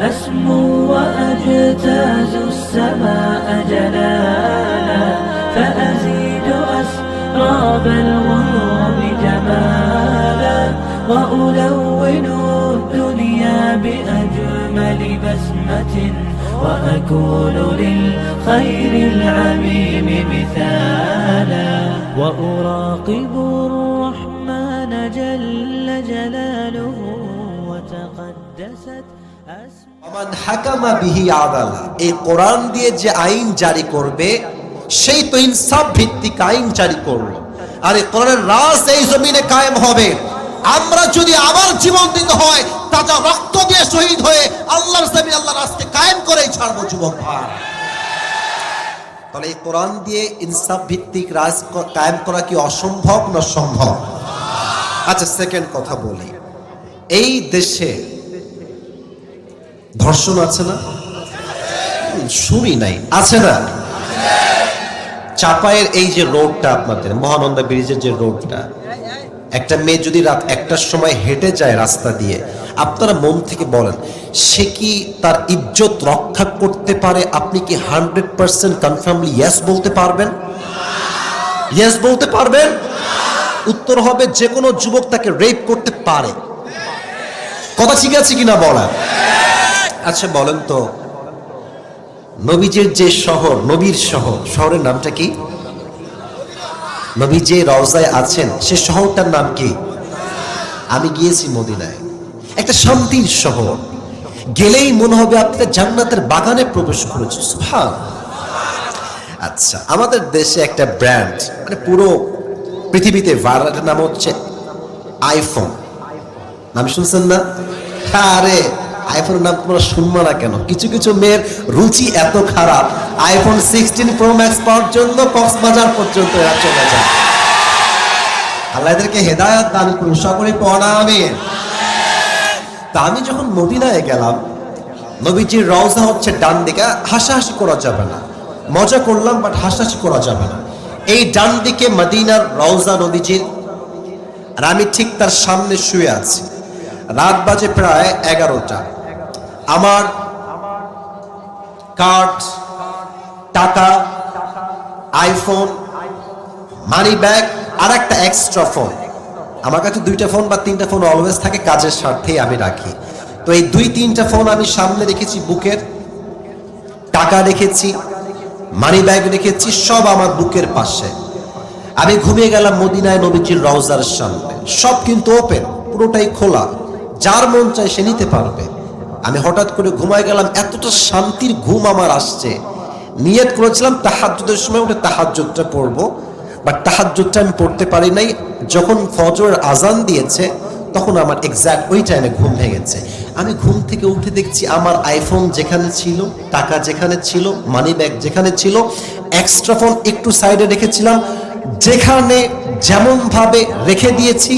أسمو وأجتاز السماء جلالا فأزيد أسراب الغيوم جمالا وألون الدنيا بأجمل بسمة وأكون للخير العميم مثالا. وأراقب الرحمن جل جلاله وتقدست এই কোরআন দিয়ে যে আইন জারি করবে, সেই তো ইনসাফ ভিত্তিক আইন জারি করল। আর এই কোরআনের এই জমিনে কায়েম হবে। আমরা যদি আবার জীবন দিতে হয়, তাজা রক্ত দিয়ে শহীদ হয়ে আল্লাহর জমিন, আল্লাহর কায়েম করেই ছাড়বো যুবক ভাই। তাহলে এই কোরআন দিয়ে ইনসাফ ভিত্তিক রাজ কায়েম করা কি অসম্ভব না সম্ভব? আচ্ছা সেকেন্ড কথা বলি। এই দেশে ধর্ষণ আছে না? শুনি নাই। আছে না? চাপায়ের এই যে রোডটা আপনাদের, মহানন্দা ব্রিজের যে রোডটা, একটা মেয়ে যদি রাত একটার সময় হেঁটে যায় রাস্তা দিয়ে, আপনারা মন থেকে বলেন, সে কি তার ইজ্জত রক্ষা করতে পারে? আপনি কি হান্ড্রেড পার্সেন্ট কনফার্মলি ইয়েস বলতে পারবেন? ইয়েস বলতে পারবেন? উত্তর হবে যে কোনো যুবক তাকে রেপ করতে পারে। কথা ঠিক আছে কিনা বলা আচ্ছা বলেন তো। নবীজের যে শহর, নবীর শহর, শহরের নামটা কি? নবী যে রওজায় আছেন, সে শহরটার নাম কি? আমি গিয়েছি মদিনায়। একটা শান্তির শহর। গেলেই মনে হবে আপনি জান্নাতের বাগানে প্রবেশ করেছে সুবহান। আচ্ছা আমাদের দেশে একটা ব্র্যান্ড মানে পুরো পৃথিবীতে ভাইরাল নাম হচ্ছে আইফোন। নাম শুনছেন না? আরে আইফোনের নাম তোমরা শুনব না কেন? কিছু কিছু মেয়ের রুচি এত খারাপ, আইফোন সিক্সটিন প্রো ম্যাক্স পাওয়ার জন্য কক্সবাজার পর্যন্ত এরা চলে যায়। আল্লাহ এদেরকে হেদায়ত দান করুন সকলে পড়া আমি তা আমি যখন মদিনায় গেলাম, নবীজির রওজা হচ্ছে ডান দিকে, হাসাহাসি করা যাবে না। মজা করলাম বাট হাসাহাসি করা যাবে না। এই ডান দিকে মদিনার রওজা নবীজির, আর আমি ঠিক তার সামনে শুয়ে আছি। রাত বাজে প্রায় এগারোটা। আমার কার্ড, টাকা, আইফোন, মানি ব্যাগ, আর একটা এক্সট্রা ফোন। আমার কাছে দুইটা ফোন বা তিনটা ফোন অলওয়েজ থাকে, কাজের স্বার্থেই আমি রাখি। তো এই দুই, তিনটা ফোন আমি সামনে রেখেছি, বুকের। টাকা রেখেছি, মানি ব্যাগ রেখেছি, সব আমার বুকের পাশে। আমি ঘুমিয়ে গেলাম মদিনায় নবীজির রওজার সামনে। সব কিন্তু ওপেন পুরোটাই খোলা। যার মন চায় সে নিতে পারবে। আমি হঠাৎ করে ঘুমায় গেলাম, এতটা শান্তির ঘুম আমার আসছে। নিয়ত করেছিলাম তাহাজ্জুদের সময় উঠে তাহাজ্জুদটা পড়ব বাট তাহাজ্জুদটা আমি পড়তে পারি নাই। যখন ফজরের আজান দিয়েছে, তখন আমার এক্স্যাক্ট ওই টাইমে ঘুম ভেঙেছে। আমি ঘুম থেকে উঠে দেখছি আমার আইফোন যেখানে ছিল, টাকা যেখানে ছিল মানি ব্যাগ যেখানে ছিল এক্সট্রা ফোন একটু সাইডে রেখেছিলাম, যেখানে যেমনভাবে রেখে দিয়েছি,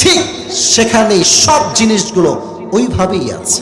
ঠিক সেখানেই সব জিনিসগুলো ওইভাবেই আছে।